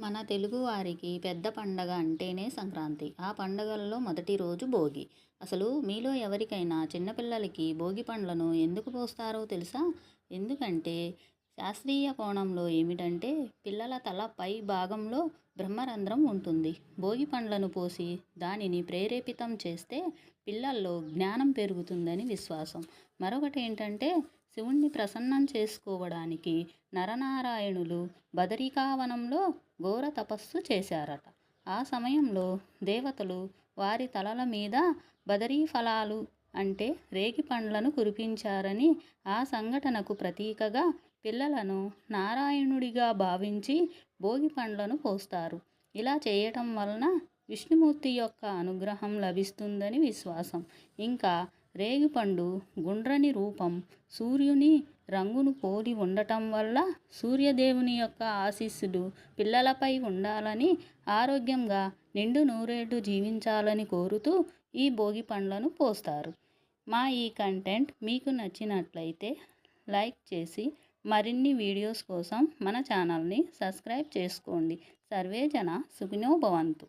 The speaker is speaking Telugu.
మన తెలుగువారికి పెద్ద పండగ అంటేనే సంక్రాంతి. ఆ పండగలలో మొదటి రోజు భోగి. అసలు మీలో ఎవరికైనా చిన్నపిల్లలకి భోగి పండ్లను ఎందుకు పోస్తారో తెలుసా? ఎందుకంటే శాస్త్రీయ కోణంలో ఏమిటంటే పిల్లల తల పై భాగంలో బ్రహ్మరంధ్రం ఉంటుంది. భోగి పండ్లను పోసి దానిని ప్రేరేపితం చేస్తే పిల్లల్లో జ్ఞానం పెరుగుతుందని విశ్వాసం. మరొకటి ఏంటంటే శివుణ్ణి ప్రసన్నం చేసుకోవడానికి నరనారాయణులు బదరికావనంలో ఘోర తపస్సు చేశారట. ఆ సమయంలో దేవతలు వారి తలల మీద బదరీ ఫలాలు అంటే రేగి పండ్లను కురిపించారని ఆ సంఘటనకు ప్రతీకగా పిల్లలను నారాయణుడిగా భావించి భోగి పండ్లను పోస్తారు. ఇలా చేయటం వలన విష్ణుమూర్తి యొక్క అనుగ్రహం లభిస్తుందని విశ్వాసం. ఇంకా రేగిపండు గుండ్రని రూపం సూర్యుని రంగును పోలి ఉండటం వల్ల సూర్యదేవుని యొక్క ఆశీస్సులు పిల్లలపై ఉండాలని ఆరోగ్యంగా నిండు నూరేళ్ళు జీవించాలని కోరుతూ ఈ భోగి పండ్లను పోస్తారు. మా ఈ కంటెంట్ మీకు నచ్చినట్లయితే లైక్ చేసి మరిన్ని వీడియోస్ కోసం మన ఛానల్ని సబ్స్క్రైబ్ చేసుకోండి. సర్వే జన సుఖినో భవంతు.